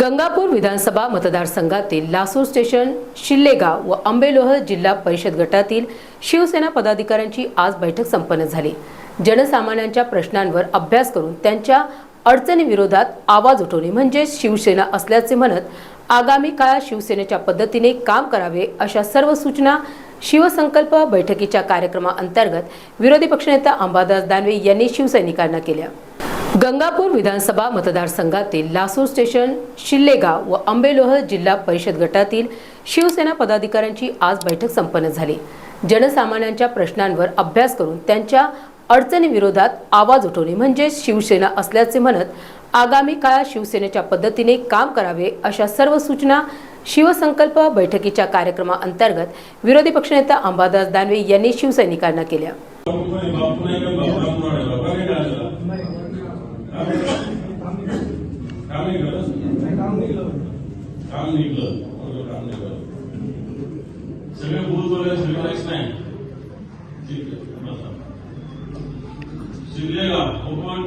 गंगापूर विधानसभा मतदारसंघातील लासूर स्टेशन शिल्लेगाव व आंबेलोह जिल्हा परिषद गटातील शिवसेना पदाधिकाऱ्यांची आज बैठक संपन्न झाली. जनसामान्यांच्या प्रश्नांवर अभ्यास करून त्यांच्या अडचणीविरोधात आवाज उठवणे म्हणजेच शिवसेना असल्याचे म्हणत आगामी काळात शिवसेनेच्या पद्धतीने काम करावे अशा सर्व सूचना शिवसंकल्प बैठकीच्या कार्यक्रमाअंतर्गत विरोधी पक्षनेता अंबादास दानवे यांनी शिवसैनिकांना केल्या. गंगापूर विधानसभा मतदारसंघातील लासूर स्टेशन शिल्लेगाव व आंबेलोह जिल्हा परिषद गटातील शिवसेना पदाधिकाऱ्यांची आज बैठक संपन्न झाली जनसामान्यांच्या प्रश्नांवर अभ्यास करून त्यांच्या अडचणीविरोधात आवाज उठवणे म्हणजेच शिवसेना असल्याचे म्हणत आगामी काळात शिवसेनेच्या पद्धतीने काम करावे अशा सर्व सूचना शिवसंकल्प बैठकीच्या कार्यक्रमाअंतर्गत विरोधी पक्षनेता अंबादास दानवे यांनी शिवसैनिकांना केल्या काम निघलं. बरोबर, काम निघलं सगळे भूल वगैरे सगळे नाही ठीक शिरलेला ओपन